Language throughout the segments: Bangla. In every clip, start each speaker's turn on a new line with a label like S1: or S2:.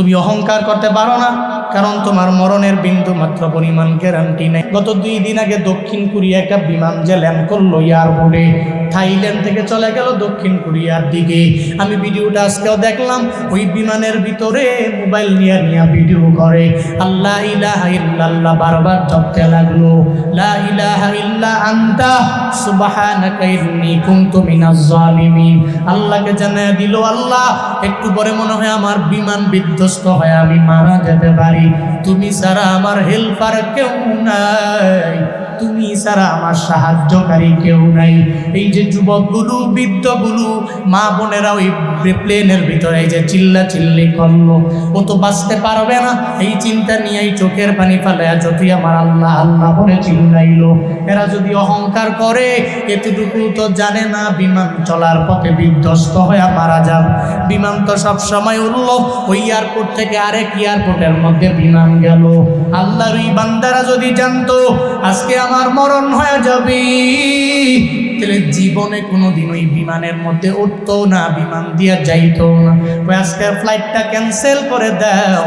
S1: তুমি অহংকার করতে পারো না। কারণ তোমার মরণের বিন্দু মাত্র পরিমাণ গ্যারান্টি নেই। গত দুই দিন আগে দক্ষিণ কোরিয়া একটা বিমান যে ল্যান্ড করল এয়ারপোর্টে, থাইল্যান্ড থেকে চলে গেল দক্ষিণ কোরিয়ার দিকে। আমি ভিডিওটা আজকেও দেখলাম, ওই বিমানের ভিতরে মোবাইল নিয়ে নিয়ে ভিডিও করে। আল্লাহ ইলাহা ইল্লাল্লাহ বারবার জপতে লাগল, লা ইলাহা ইল্লা আনতা, সুবহানাকা ইন্নী কুনতু মিনাজ জালিমিন। আল্লাহকে জানিয়ে দিল, আল্লাহ, একটু পরে মনে হয় আমার বিমান বিধ্বস্ত হয়ে আমি মারা যেতে পারি। তুমি সারা আমার হেল্পার কেউ নাই। তুমি ছাড়া আমার সাহায্যকারী কেউ নাই। এই যে যুবকগুলো, বৃদ্ধগুলো, মা বোনেরা ওই প্লেনের ভিতরে এই যে চিল্লা চিল্লি করল। ও তো বাঁচতে পারবে না। এই চিন্তা নিয়েই চোখের পানি ফেলে যদি আমার আল্লাহ আল্লাহ বলে চিল্লাইলো। এরা যদি অহংকার করে, এতটুকু তো জানে না। বিমান চলার পথে বিধ্বস্ত হয়ে মারা যান। বিমান তো সব সময় উঠল ওই এয়ারপোর্ট থেকে আরেক এয়ারপোর্টের মধ্যে বিমান গেল। আল্লাহর ওই বান্দারা যদি জানতো, আজকে আমার মরণ হয়ে যাবে। তাহলে জীবনে কোনোদিন ওই বিমানের মধ্যে উঠতো না, বিমান দিয়ে যাইতো না। ওই আজকের ফ্লাইটটা ক্যান্সেল করে দাও।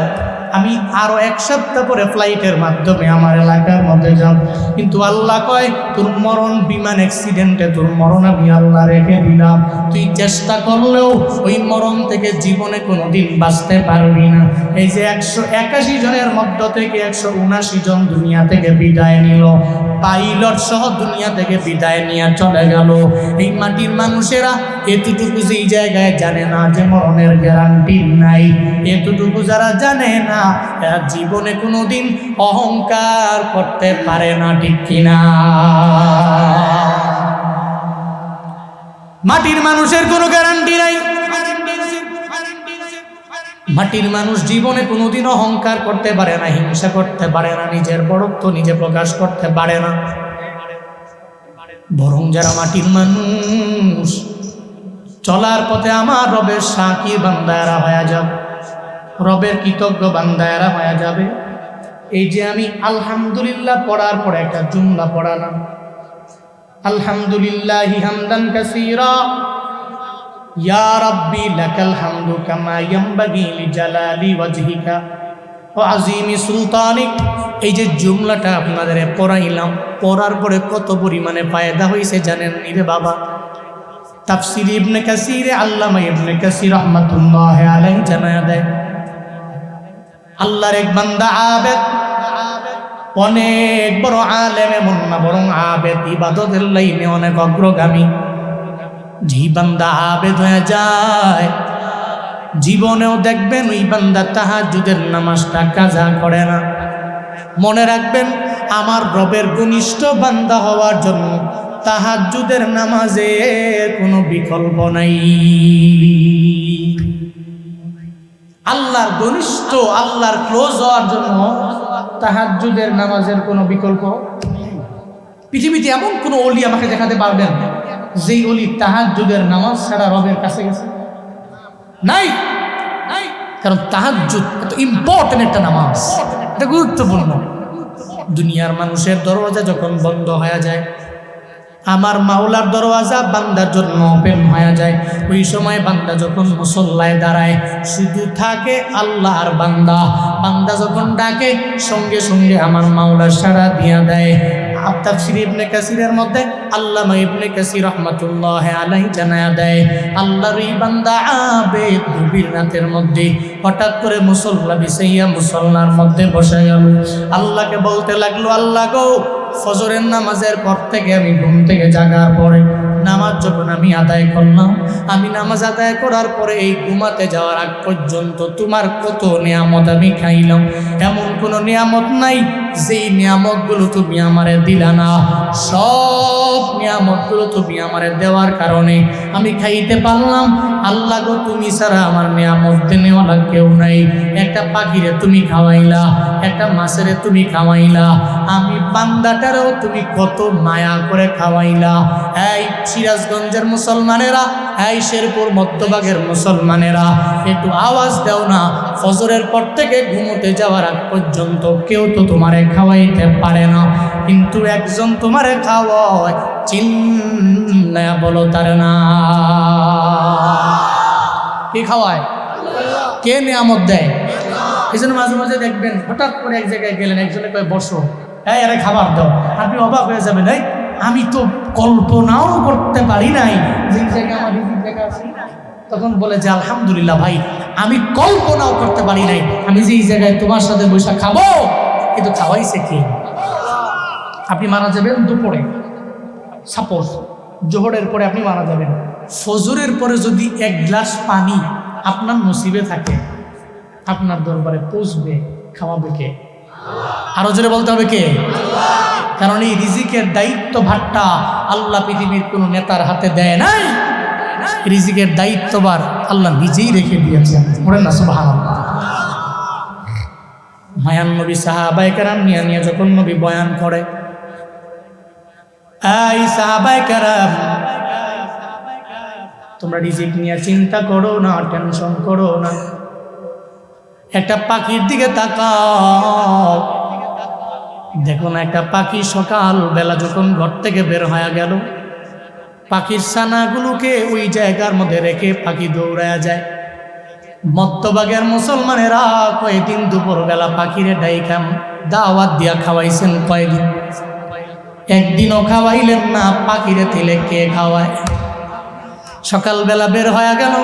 S1: আমি আরও এক সপ্তাহ পরে ফ্লাইটের মাধ্যমে আমার এলাকার মধ্যে যাব। কিন্তু আল্লাহ কয়, তোর মরণ, বিমান অ্যাক্সিডেন্টে তোর মরণ আমি আল্লাহ রেখে দিলাম। তুই চেষ্টা করলেও ওই মরণ থেকে জীবনে কোনো দিন বাঁচতে পারবি না। এই যে একশো একাশি জনের মধ্য থেকে একশো উনাশি জন দুনিয়া থেকে বিদায় নিল। পাইলট সহ দুনিয়া থেকে বিদায় নিয়ে চলে গেল। এই মাটির মানুষেরা এতটুকু যেই জায়গায় জানে না যে মরণের গ্যারান্টি নাই। এতটুকু যারা জানে না, এরা জীবনে কোনোদিন অহংকার করতে পারে না, ঠিক কিনা? মাটির মানুষের কোনো গ্যারান্টি নাই। মাটির মানুষ জীবনে কোনোদিন অহংকার করতে পারে না, হিংসা করতে পারে না, নিজের বড়ত্ব নিজে প্রকাশ করতে পারে না। বরং যারা মাটির মানুষ, চলার পথে আমার রবের সাকির বান্দায়রা হয়ে যাবে। রবের কৃতজ্ঞ বান্দায়রা হয়ে যাবে। এই যে আমি আলহামদুলিল্লাহ পড়ার পরে একটা জুমলা পড়ালাম। আলহামদুলিল্লাহ হামদান কাসীরা। ইয়া রাব্বি, লাকাল হামদু কামা ইয়ানবাগি লিজালালি ওয়াজহিকা। ওয়া আযীমি সুলতানিক, এই যে জুমলাটা আপনাদের পড়াইলাম, পড়ার পরে কত পরিমাণে ফায়দা হয়েছে জানেন রে বাবা? তাফসির ইবনে কাসিরে, আল্লামা ইবনে কাসির রহমাতুল্লাহ আলাইহি জানায়া দেয়, আল্লাহর এক বান্দা আবেদ, অনেক বড় আলেম, এমন না বরং আবেদ, ইবাদতের লাইনে অনেক অগ্রগামী। যেই বান্দা আবেদ হয়ে যায়, জীবনেও দেখবেন ওই বান্দা তাহাজুদের নামাজটা কাজা করে না। মনে রাখবেন, আমার রবের ঘনিষ্ঠ বান্দা হওয়ার জন্য তাহাজুদের নামাজের কোনো বিকল্প নাই। আল্লাহর ঘনিষ্ঠ, আল্লাহর ক্লোজ হওয়ার জন্য তাহাজুদের নামাজের কোনো বিকল্প পৃথিবীতে এমন কোনো অলি আমাকে দেখাতে পারবেন যেই অলি তাহাজুদের নামাজ ছাড়া রবের কাছে গেছে? নাই! নাই! কারণ তাহাজুদ এত ইম্পর্টেন্ট একটা নামাজ। এটা গুরুত্বপূর্ণ। দুনিয়ার মানুষের দরওয়াজা যখন বন্ধ হয়ে যায়, আমার মাওলার দরওয়াজা বান্দার জন্য ওপেন হয়ে যায়। ওই সময় বান্দা যখন মুসল্লায় দাঁড়ায়, শুধু থাকে আল্লাহ আর বান্দা। বান্দা যখন ডাকে, সঙ্গে সঙ্গে আমার মাওলার সারা দিয়া দেয়। তাফসির ইবনে কাসিরের মধ্যে আল্লামা ইবনে কাসির রহমাতুল্লাহ আলাইহি জানায়া দেয়, আল্লাহর এই বান্দা আবেদ গভীর রাতের মধ্যে হঠাৎ করে মুসল্লা বিছাইয়া মুসল্লার মধ্যে বসে গেল আল্লাহকে বলতে লাগল, আল্লাহ গো, ফজরের নামাজের পর থেকে আমি ঘুম থেকে জাগার পরে নামাজ যখন আমি আদায় করলাম, আমি নামাজ আদায় করার পরে এই ঘুমাতে যাওয়ার আগ পর্যন্ত তোমার কত নিয়ামত আমি খাইলাম। এমন কোনো নিয়ামত নাই যেই নিয়ামতগুলো তুমি আমারে দিলা না, সব নিয়ামতগুলো তুমি আমারে দেওয়ার কারণে আমি খাইতে পারলাম। আল্লাহ গো, তুমি ছাড়া আমার নিয়ামত দেনেওয়ালা কেউ নাই। একটা পাখিরে তুমি খাওয়াইলা, একটা মাছেরে তুমি খাওয়াইলা, আমি বান্দাটারেও তুমি কত মায়া করে খাওয়াইলা। এই সিরাজগঞ্জের মুসলমানেরা এই শেরপুর মধ্যভাগের মুসলমানেরা একটু আওয়াজ দাও না, ফজরের পর থেকে ঘুমোতে যাওয়ার আগ পর্যন্ত কেউ তো তোমারে খাওয়াইতে পারে না। কিন্তু একজন তোমারে খাওয়ায় চিন্না বলো তার না। কে খাওয়ায়? কে নিয়ামত দেয়? এই জন্য মাঝে মাঝে দেখবেন হঠাৎ করে এক জায়গায় গেলেন, একজনে কয়ে, বসো। হ্যাঁ আরে খাবার দাও। আপনি অবাক হয়ে যাবেন, এই, আমি তো কল্পনাও করতে পারি নাই। জায়গায় আমার তখন বলে যে, আলহামদুলিল্লাহ ভাই, আমি কল্পনাও করতে পারি নাই। আমি যে এই জায়গায় তোমার সাথে বসে খাব কিন্তু খাওয়াইছে কি? আপনি মারা যাবেন দুপুরে। সাপোজ জোহরের পরে আপনি মারা যাবেন। ফজরের পরে যদি এক গ্লাস পানি আপনার নসিবে থাকে, আপনার দরবারে পৌঁছবে, খাওয়াবে কে? আরও জোরে বলতে হবে কে? কারণ এই রিজিকের দায়িত্ব ভাট্টা আল্লাহ পৃথিবীর কোনো নেতার হাতে দেয় নাই। রিজিকের দায়িত্ববার আল্লাহ নিজেই রেখে দিয়েছেন। পড়েন না সুবাহ মায়ান নবী সাহাবাই কারাম নিয়ে নিয়ে যখন নবী বয়ান করে এই সাহাবাই কারাম, তোমরা রিজিক নিয়ে চিন্তা করো না, টেনশন করো না। একটা পাখির দিকে তাকাও। দেখো না, একটা পাখি সকাল বেলা যখন ঘর থেকে বের হয়ে গেল, পাখির সানাগুলোকে ওই জায়গার মধ্যে রেখে পাখি দৌড়ায়া যায়। মত্তবাগের মুসলমানেরা কয়েকদিন দুপুরবেলা পাখিরে ডাইকাম দাওয়াত দিয়া খাওয়াইছেন কয়েকদিন। একদিনও খাওয়াইলেন না, পাখিরে তেলে কে খাওয়ায়? সকালবেলা বের হয়ে গেল,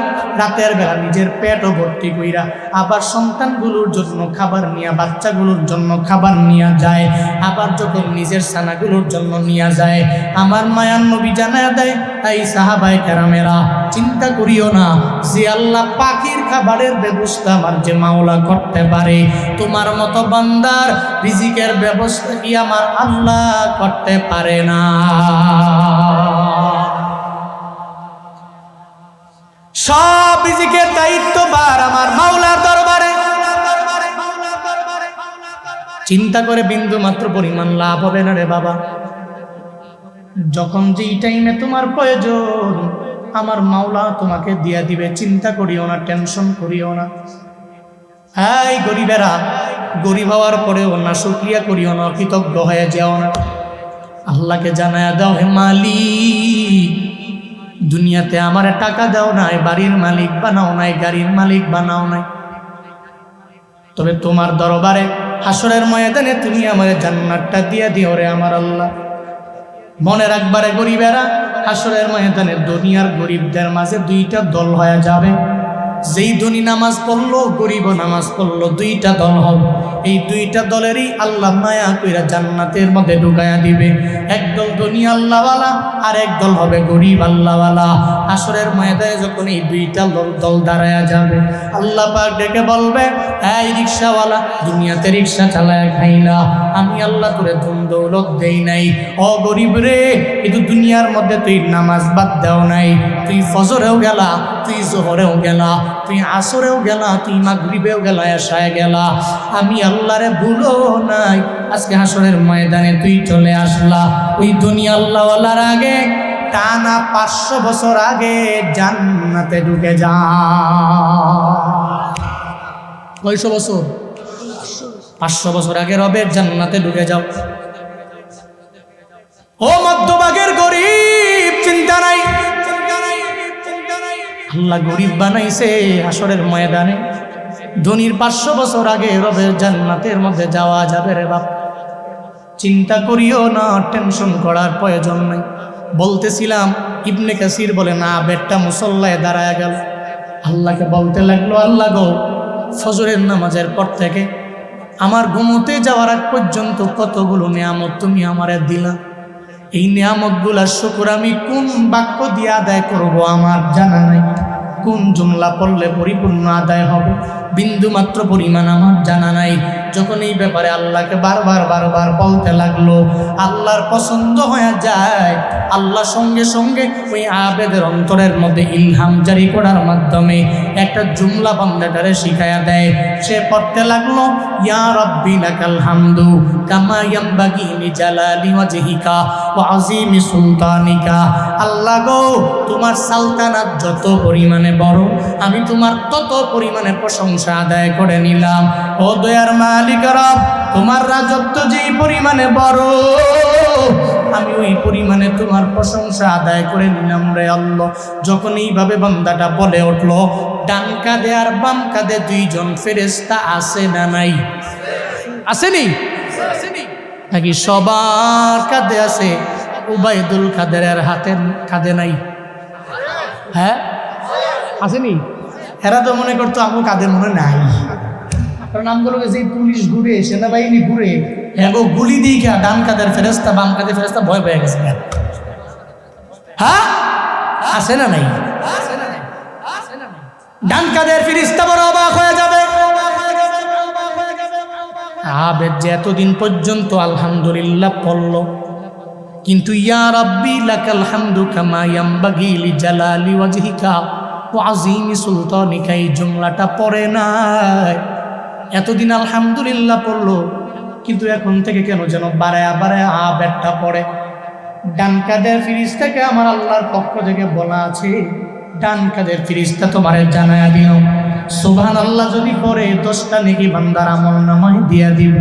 S1: রাতের বেলা নিজের পেটও ভর্তি কইরা আবার সন্তানগুলোর জন্য খাবার নিয়ে, বাচ্চাগুলোর জন্য খাবার নিয়ে যায়, আবার যখন নিজের সানাগুলোর জন্য নিয়ে যায়, আমার মায়ার নবী জানা দেয় তাই সাহাবাই কেরামেরা, চিন্তা করিও না যে আল্লাহ পাখির খাবারের ব্যবস্থা আমার যে মাওলা করতে পারে। তোমার মতো বান্দার রিজিকের ব্যবস্থা কি আমার আল্লাহ করতে পারে না? সব রিজিকের দায়িত্ব বার আমার মাওলার দরবারে। চিন্তা করে বিন্দু মাত্র পরিমাণ লাভ হবে না রে বাবা। যখন যেই টাইমে তোমার প্রয়োজন, আমার মাওলা তোমাকে দিয়া দিবে। চিন্তা করিও না টেনশন করিও না। এই গরিবেরা, গরিব হওয়ার পরেও না, শুক্রিয়া করিও না, কৃতজ্ঞ হয়ে যাও না। আল্লাহকে জানায় দাও, হে মালিক। দুনিয়াতে আমার টাকা দাও নাই, বাড়ির মালিক বানাও নাই, গাড়ির মালিক বানাও নাই। তবে তোমার দরবারে, হাসরের ময়দানে তুমি আমার জান্নাতটা দিয়ে দিও রে আমার আল্লাহ। মনে রাখবারে গরিবেরা, হাসরের ময়দানে দুনিয়ার গরিবদের মাঝে দুইটা দল হয়ে যাবে। যেই ধনী নামাজ পড়ল, গরিব নামাজ পড়ল, দুইটা দল হবে। এই দুইটা দলেরই আল্লাহ মায়া কইরা জান্নাতের মধ্যে ঢুকায়া দিবে। একদল ধনী আল্লাহওয়ালা, আর এক দল হবে গরিব আল্লাহওয়ালা। আসরের ময়দানে যখন এই দুইটা দল দল দাঁড়ায়া যাবে, আল্লাহ পাক ডেকে বলবে, এই রিক্সাওয়ালা, দুনিয়াতে রিক্সা চালায় খাইলা আমি আল্লাহ তোরে ধন দৌলত দেই নাই। ও গরিব রে, কিন্তু দুনিয়ার মধ্যে তুই নামাজ বাদ দেও নাই। তুই ফজরেও গেলা, তুই জোহরেও গেলা। তুই আসরেও গেলা তুই মাগরিবেও গেলা এসায় গেলা। আমি আল্লাহরে ভুলো নাই, আজকে হাসরের ময়দানে তুই চলে আসলা। ওই দুনিয়া আল্লাহওয়ালার আগে, টানা পাঁচশো বছর আগে জান্নাতে ঢুকে যা। কয়শো বছর? পাঁচশো বছর আগে রবের জান্নাতে ঢুকে যাও। ও মধ্যভাগের গরিব আল্লাহ গরিব বানাইছে আসরের ময়দানে। ধনির পাঁচশো বছর আগে রবের জান্নাতের মধ্যে যাওয়া যাবে রে বাপ। চিন্তা করিও না, টেনশন করার প্রয়োজন নেই। বলতেছিলাম, ইবনে কাসির বলে, না বেটটা মুসল্লায় দাঁড়ায় গেল। আল্লাহকে বলতে লাগল, আল্লাহ গো, ফজরের নামাজের পর থেকে আমার ঘুমোতে যাওয়ার আগ পর্যন্ত কতগুলো নিয়ামত তুমি আমারে দিলা। এই নিয়ামতগুলা শুকুর আমি কোন বাক্য দিয়ে আদায় করব আমার জানা নাই? কোন জুমলা পড়লে পরিপূর্ণ আদায় হবে? বিন্দু মাত্র পরিমাণ আমার জানা নাই। যখন এই ব্যাপারে আল্লাহকে বারবার বারবার বলতে লাগল, আল্লাহর পছন্দ হয়ে যায়, আল্লাহ সঙ্গে সঙ্গে ওই আবেদের অন্তরের মধ্যে ইলহাম জারি করার মাধ্যমে একটা জুমলা বান্দাটারে শিখায়া দেয়। সে পড়তে লাগল, ইয়া রব্বি হামদু আল্লাহ গো, তোমার সালতানাত যত পরিমাণে বড়, আমি তোমার তত পরিমাণে প্রশংসা আদায় করে নিলাম। ও দয়ার মালিক রব, তোমার রাজত্ব যেই পরিমাণে বড়, আমি ওই পরিমাণে তোমার প্রশংসা আদায় করে নিলাম রে আল্লাহ। যখন এইভাবে বান্দাটা বলে উঠল, ডান কাঁধে আর বাম কাঁধে দুইজন ফেরেস্তা আছে না নাই? আসেনি? নাকি সবার কাঁধে আছে? উবাইদুল কাদের হাতের কাঁধে নাই? হ্যাঁ? আসেনি? এরা তো মনে করতো আমু কাদের মনে নাই। কারণ আমগুলোকে যে পুলিশ ঘুরে সেনাবাহিনী ঘুরে এগো গুলি দিই কে ডান কাদের ফেরেস্তা বাম কাদের ফেরেস্তা ভয় পেয়ে গেছে কেন? হ্যাঁ? আছে না নাই? ডান কাদের ফিরিস্তা বড় অবাক হয়ে যাবে। আবেদ যে এতদিন পর্যন্ত আলহামদুলিল্লাহ পড়ল কিন্তু ইয়া রাব্বি লাকাল হামদু কামা ইয়ামবাগি লিজালালি ওয়াজহিকা। আযীমি সুলতানিকা এই জুমলাটা পড়ে নাই। এতদিন আলহামদুলিল্লাহ পড়ল, কিন্তু এখন থেকে কেন যেন বাড়ায়া বাড়ায়া ব্যাটটা পড়ে। ডান কাদের ফিরিস্তাকে আমার আল্লাহর পক্ষ থেকে বলা আছে, ডান কাদের ফিরিস্তা তোমার জানায় দিও। সুবহান আল্লাহ যদি পড়ে, দশটা নেকি বান্দার আমল নামায় দিয়া দিব।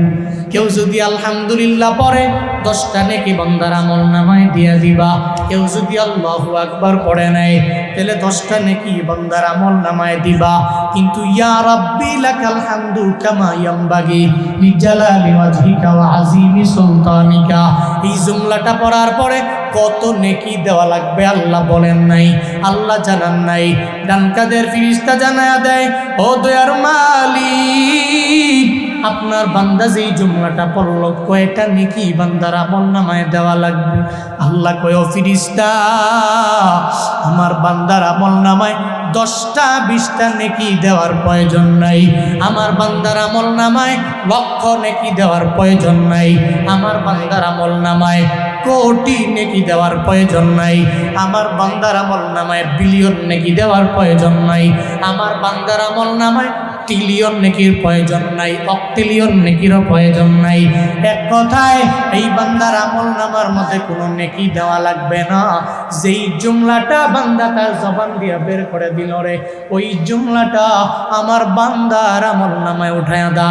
S1: কেউ যদি আলহামদুলিল্লাহ পড়ে, দশটা নেকি বান্দার আমল নামায় দিয়া দিবা। কেউ যদি আল্লাহ আকবার পড়ে নেয় তাহলে দশটা নেকি বান্দার আমল নামায় দিবা। কিন্তু ইয়া রাব্বি লাকাল হামদু কামা ইয়ামবাগি লিজালালি ওয়াজহিকা ওয়া আযীমি সুলতানিকা। এই জুমলাটা পড়ার পরে কত নেকি দেওয়া লাগবে আল্লাহ বলেন নাই, আল্লাহ জানান নাই। ডানকাদের ফিরিস্তা জানায়া দেয় ও দয়ার মালিক আপনার বান্দা যেই জুমলাটা পড়ল, কয়টা নেকি বান্দার আমল নামায় দেওয়া লাগবে? আল্লাহ কয় ফিরিস্তা, আমার বান্দার আমল নামায় দশটা, বিশটা নেকি দেওয়ার প্রয়োজন নাই। আমার বান্দার আমল নামায় লক্ষ নেকি দেওয়ার প্রয়োজন নাই। আমার বান্দার আমল নামায় কোটি নেকি দেওয়ার প্রয়োজন নাই। আমার বান্দার আমল নামায় বিলিয়ন নেকি দেওয়ার প্রয়োজন নাই। আমার বান্দার আমল নামায় ট্রিলিয়ন নেকির প্রয়োজন নাই, অক্টিলিয়ন নেকিরও প্রয়োজন নাই। এক কথায়, এই বান্দার আমল নামার মধ্যে কোনো নেকি দেওয়া লাগবে না। যেই জুমলাটা বান্দা তার জবান দিয়া বের করে দিল রে, ওই জুমলাটা আমার বান্দার আমল নামায় উঠায় দা।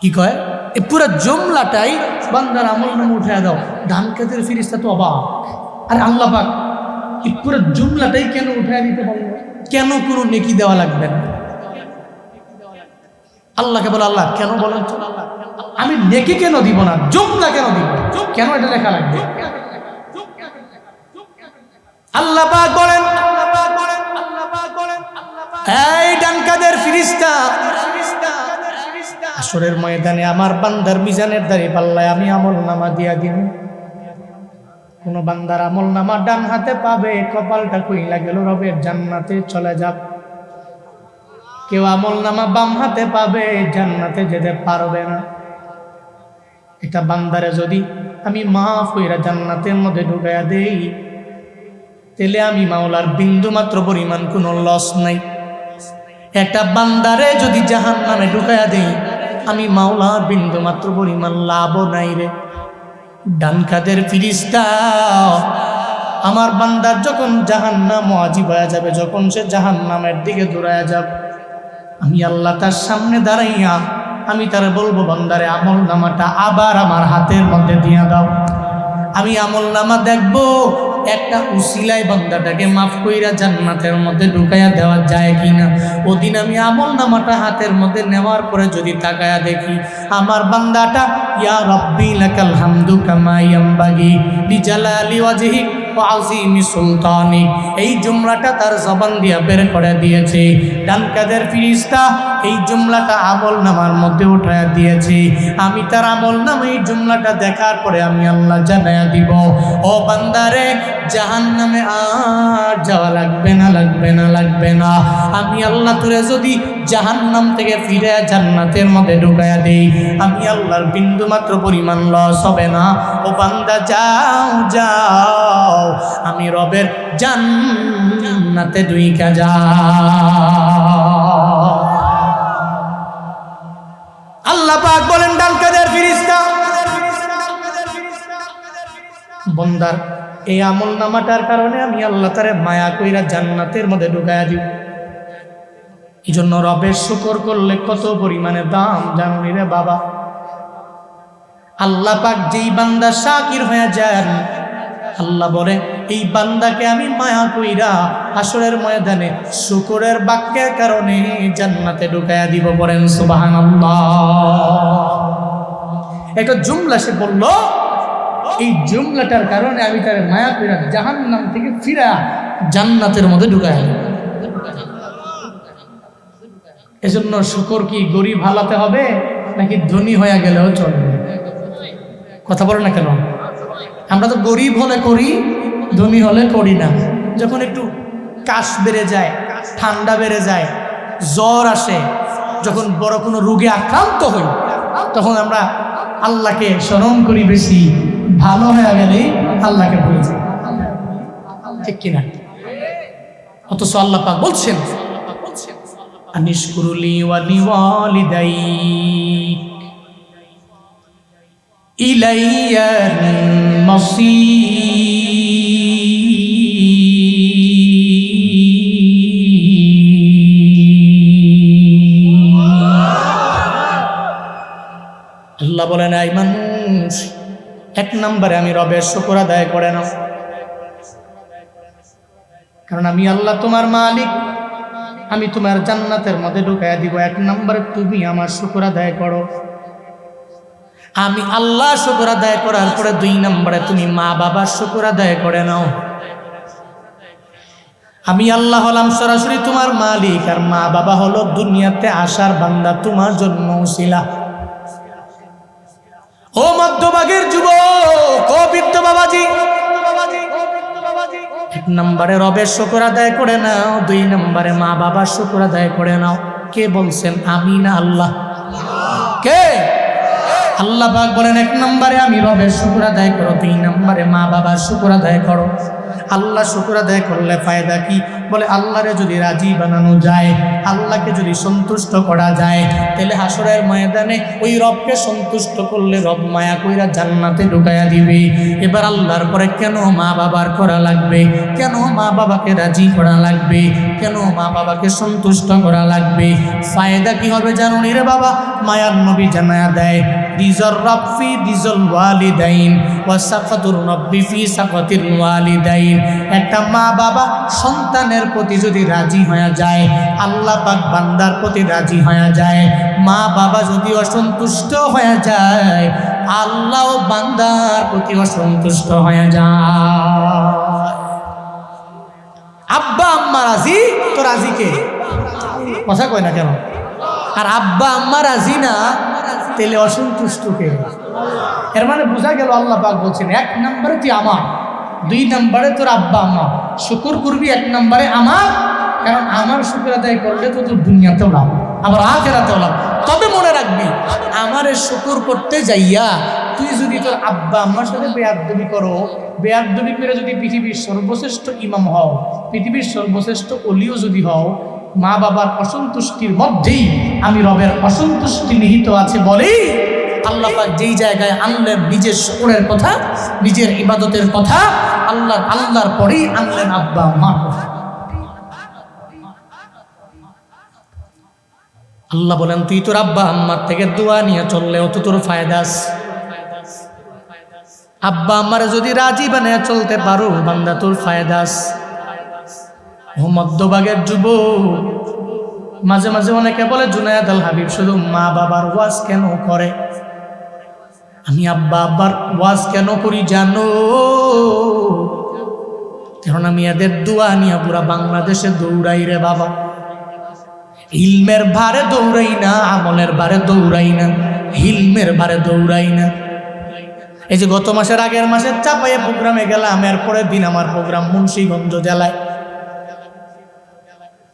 S1: কি কয়? এই পুরো জমলাটাই বান্দার আমল নামে উঠায় দাও। ধান কাজের ফিরিস্তা তো অবাক। আর আল্লাহ পাক এই পুরো জুমলাটাই কেন উঠায় দিতে বলল কেন কোনো নেকি দেওয়া লাগবে না? আল্লাহকে বলে, আল্লাহ, কেন বলেন আমি নেকি কেন দিব না? জুমলা কেন দিব? কেন এটা লেখা লাগবে? আল্লাহ পাক বলেন, এই ডানকাদের ফিরিস্তা, আসরের ময়দানে আমার বান্দার মিজানের দাঁড়িয়ে পাল্লায় আমি আমল নামা দিয়া দিব কোন বান্দার আমল নামা ডান হাতে পাবে, কপালটা কইলা গেল, রবের জান্নাতে চলে যাব কেউ আমল নামা বাম হাতে পাবে, জান্নাতে যেতে পারবে না। এটা বান্দারে যদি আমি মাফ হইরা জান্নাতের মধ্যে ঢুকাইয়া দেই তেলে আমি মাওলার বিন্দু মাত্র পরিমাণ কোনো লস নাই। একটা বান্দারে যদি জাহান নামে ঢুকাইয়া দেই, আমি মাওলার বিন্দু মাত্র পরিমাণ লাভও নাই রে। ডান কাদের ফিরিস্তা। আমার বান্দার যখন জাহান নাম আজি হয়ে যাবে, যখন সে জাহান নামের দিকে দৌড়ায় যাবে, আমি আল্লাহ তার সামনে দাঁড়াইয়া, আমি তার বলব, বান্দারে আমল নামাটা আবার আমার হাতের মধ্যে দিয়া দাও। আমি আমল নামা দেখব একটা উশিলায় বান্দাটাকে মাফ কইরা জান্নাতের মধ্যে ঢুকাইয়া দেওয়া যায় কি না ওদিন আমি আমল নামাটা হাতের মধ্যে নেওয়ার পরে যদি তাকায়া দেখি, আমার বান্দাটা, ইয়া রব্বি লাকাল হামদু কামা ইয়ামবাগি লিজালালি ওয়াজহিক ওয়া আযীমি সুলতানিক এই জুমলাটা তার জবান দিয়া বের করে দিয়েছে। ডান কাদের ফিরিস্তা এই জুমলাটা আমল নামার মধ্যে উঠায়া দিয়েছে। আমি তার আমল নাম এই জুমলাটা দেখার পরে আমি আল্লাহ জানায়া দিব, ও বান্দারে জাহান নামে আর যাওয়া লাগবে না লাগবে না লাগবে না। আমি আল্লাহ তোরে যদি জাহান নাম থেকে ফিরে জান্নাতের মধ্যে ঢুকায়া দেই, আমি আল্লাহর বিন্দু মাত্র পরিমাণ লস হবে না। ও বান্দা, যাও যাও। আমি রবের জান্নাতে ঢুইকা যাও। আল্লাহ পাক বলেন ডানকাদের ফিরিস্তা? বন্দার, এই আমল নামাটার কারণে আমি আল্লাহ তারে মায়া কইরা জান্নাতের মধ্যে ঢুকায়া দিব এই জন্য রবের শুকর করলে কত পরিমাণে দাম জানুনি রে বাবা। আল্লাহ পাক যেই বান্দা শাকির হয়ে যান আল্লাহ বলে, এই বান্দাকে আমি মায়া কইরা আসরের ময়দানে শুকরের বাক্যের কারণে জান্নাতে ঢুকাইয়া দিব বলেন সুবাহান একটা জুমলা সে বলল, এই জুমলাটার কারণে আমি তার মায়া কইরা জাহান নাম থেকে ফিরা জান্নাতের মধ্যে ঢুকাইয়া দিব। এজন্য শুকর কি গরিব হালাতে হবে নাকি ধনী হয়ে গেলেও চলবে? কথা বলো না কেন? আমরা তো গরিব হলে করি, ধনী হলে করি না। যখন একটু কাশ বেড়ে যায়, ঠান্ডা বেড়ে যায়, জ্বর আসে, যখন বড় কোনো রোগে আক্রান্ত হই, তখন আমরা আল্লাহকে স্মরণ করি বেশি। ভালো হয়ে গেলেই আল্লাহকে ভুলে যাই। ঠিক কিনা? অথচ আল্লাহ পাক বলছেন ইলাইয়ার আল্লাহ বলেন এই মানুষ এক নম্বরে আমি রবের শুকর আদায় করে নাও। কারণ আমি আল্লাহ তোমার মালিক। আমি তোমার জান্নাতের মধ্যে ঢুকাইয়া দিব। এক নম্বরে তুমি আমার শুকর আদায় করো। আমি আল্লাহ শুকর আদায় করার পরে দুই নম্বরে তুমি মা বাবার শুকর আদায় করে নাও। আমি আল্লাহ হলাম সরাসরি তোমার মালিক আর মা বাবা হলো দুনিয়াতে আসার বান্দা, তোমার জন্য শিলা ও মধ্যভাগের যুবক, ও বৃদ্ধ বাবাজি, এক নম্বরে রবের শুকর আদায় করে নাও, দুই নম্বরে মা বাবার শুকর আদায় করে নাও। কে বলছেন আমি না আল্লাহ? কে? আল্লাহ পাক বলেন, এক নম্বরে আমি ভাবে শুকুর আদায় করো, দুই নম্বরে মা বাবা শুকুর আদায় করো। আল্লাহ শুকুর আদায় করলে ফায়দা কি? বলে, আল্লাহরে যদি রাজি বানানো যায়, আল্লাহকে যদি সন্তুষ্ট করা যায়, তাহলে হাসরের ময়দানে ওই রবকে সন্তুষ্ট করলে রব মায়া কইরা জান্নাতে ঢুকাইয়া দিবে। এবার আল্লাহর পরে কেন মা বাবার করা লাগবে? কেন মা বাবাকে রাজি করা লাগবে? কেন মা বাবাকে সন্তুষ্ট করা লাগবে? ফায়দা কি হবে জানো রে বাবা? মায়ার নবী জানায়া দেয় রিজর রব্ফি রিজল ওয়ালিদাইন ওয়া সাফাতুর রব্বি ফি সাফাতির ওয়ালিদাইন। একটা মা বাবা সন্তানের প্রতি যদি রাজি হয়ে যায়, আল্লাহ পাক বান্দার প্রতি রাজি হয়ে যায়, মা বাবা যদি অসন্তুষ্ট হয়ে যায় আল্লাহ বান্দার প্রতি অসন্তুষ্ট হয়ে যায়। আব্বা, আম্মা রাজি? তো রাজি কে? কথা কয় না কেন? আর আব্বা, আম্মা রাজি না তেলে অসন্তুষ্ট কে? এর মানে বোঝা গেল আল্লাহ পাক বলছেন, এক নম্বরে তুই আমার, দুই নম্বরে তোর আব্বা, আম্মা। শুকুর করবি এক নম্বরে আমার, কারণ আমার শুকুর আদায় করলে তো তোর দুনিয়াতেও লাভ আবার আখেরাতেও লাভ তবে মনে রাখবি, আমারে শুকুর করতে যাইয়া তুই যদি তোর আব্বা আম্মার সাথে বেয়াদবি করো, বেয়াদবি করে যদি পৃথিবীর সর্বশ্রেষ্ঠ ইমাম হও, পৃথিবীর সর্বশ্রেষ্ঠ অলিও যদি হও মা বাবার অসন্তুষ্টির মধ্যেই আমি রবের অসন্তুষ্টি নিহিত আছে বলেই আল্লাহ পাক যেই জায়গায় আনলেন নিজের শুকুরের কথা, নিজের ইবাদতের কথা, আল্লাহ, আল্লাহর পরেই আনলেন আব্বা কথা। আল্লাহ বলেন, তুই তোর আব্বা আম্মার থেকে দোয়া নিয়ে চললে অত তোর ফায়দাস আব্বা আম্মারে যদি রাজি বানিয়ে চলতে পারো, বান্দা তোর ফায়দাস ও মধ্যভাগের যুব মাঝে মাঝে অনেকে বলে, জুনায়দ আল হাবিব শুধু মা বাবার ওয়াজ কেন করে? আমি আব্বা, আব্বার ওয়াজ কেন করি জানো? কারণ আমি এদের দোয়া নিয়ে পুরা বাংলাদেশে দৌড়াই রে বাবা। ইলমের ভারে দৌড়াই না, আমলের ভারে দৌড়াই না, হিলমের ভারে দৌড়াই না। এই যে গত মাসের আগের মাসের চাপাইয়ে প্রোগ্রামে গেলাম, এরপরের দিন আমার প্রোগ্রাম মুন্সীগঞ্জ জেলায়।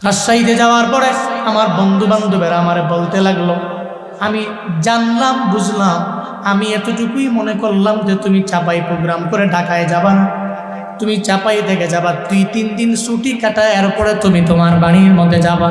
S1: রাজশাহীতে যাওয়ার পরে আমার বন্ধু বান্ধবেরা আমারে বলতে লাগল, আমি জানলাম, বুঝলাম আমি এতটুকুই মনে করলাম যে তুমি চাপাই প্রোগ্রাম করে ঢাকায় যাবা না। তুমি চাপাই থেকে যাবা, দুই, তিন দিন ছুটি কাটা এরপরে তুমি তোমার বাড়ির মধ্যে যাবা।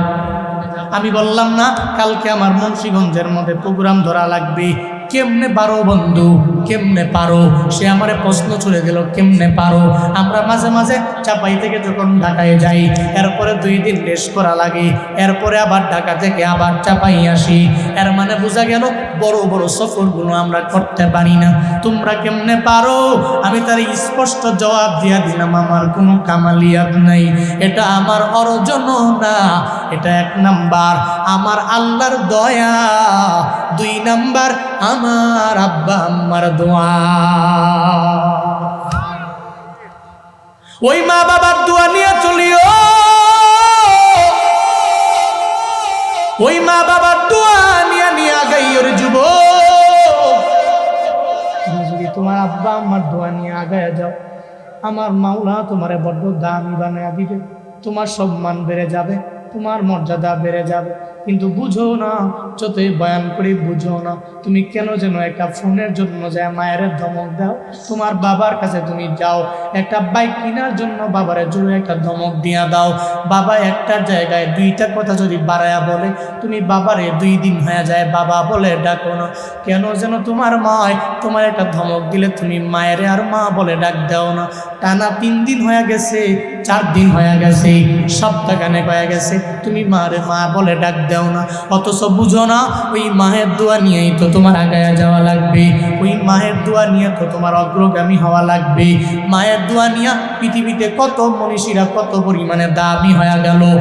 S1: আমি বললাম, না, কালকে আমার মুন্সীগঞ্জের মধ্যে প্রোগ্রাম ধরা লাগবে। কেমনে বারো বন্ধু? কেমনে পারো? সে আমারে প্রশ্ন ছুড়ে দিল, কেমনে পারো? আমরা মাঝে মাঝে চাপাই থেকে যখন ঢাকায় যাই, এরপরে দুই দিন রেস করা লাগে, এরপরে আবার ঢাকা থেকে আবার চাপাই আসি। এর মানে বোঝা গেল, বড় বড় সফরগুলো আমরা করতে পারি না। তোমরা কেমনে পারো? আমি তার স্পষ্ট জবাব দিয়া দিলাম, আমার কোনো কামালিয়াত নাই। এটা আমার অর্জন না এটা এক নাম্বার। আমার আল্লাহর দয়া, দুই নাম্বার আমার আব্বা আম্মার দোয়া। ওই মা বাবার দোয়া নিয়ে চলিও। ওই মা বাবার দোয়া নিয়ে নিয়ে আগাইয়র যুব যদি তোমার আব্বা আমার দোয়া নিয়ে আগায় যাও। আমার মাওলা তোমারে বড্ড দামি বানায় দিবে। তোমার সম্মান বেড়ে যাবে, তোমার মর্যাদা বেড়ে যাবে। কিন্তু বুঝো না, যতই বয়ান করি বুঝো না। তুমি কেন যেন একটা ফোনের জন্য যায় মায়ের ধমক দাও? তোমার বাবার কাছে তুমি যাও, একটা বাইক কেনার জন্য বাবারে জোরে একটা ধমক দিয়া দাও। বাবা একটা জায়গায় দুইটা কথা যদি বাড়ায়া বলে, তুমি বাবারে দুই দিন হয়ে যায় বাবা বলে ডাকো না। কেন যেন তোমার মায় তোমার একটা ধমক দিলে তুমি মায়ের আর মা বলে ডাক দাও না। টানা তিন দিন হয়ে গেছে, চার দিন হয়ে গেছে সপ্তাহখানে হয়ে গেছে, তুমি মারে মা বলে ডাক দাও। না। অথচ বুঝো না, ওই মাহের দোয়া নিয়েই তো তোমার আগায়া যাওয়া লাগবে। ওই মাহের দোয়া নিয়ে তো তোমার অগ্রগামী হওয়া লাগবে। মায়ের দোয়া নিয়ে পৃথিবীতে কত মনীষীরা কত পরিমাণে দামি হয়ে গেল।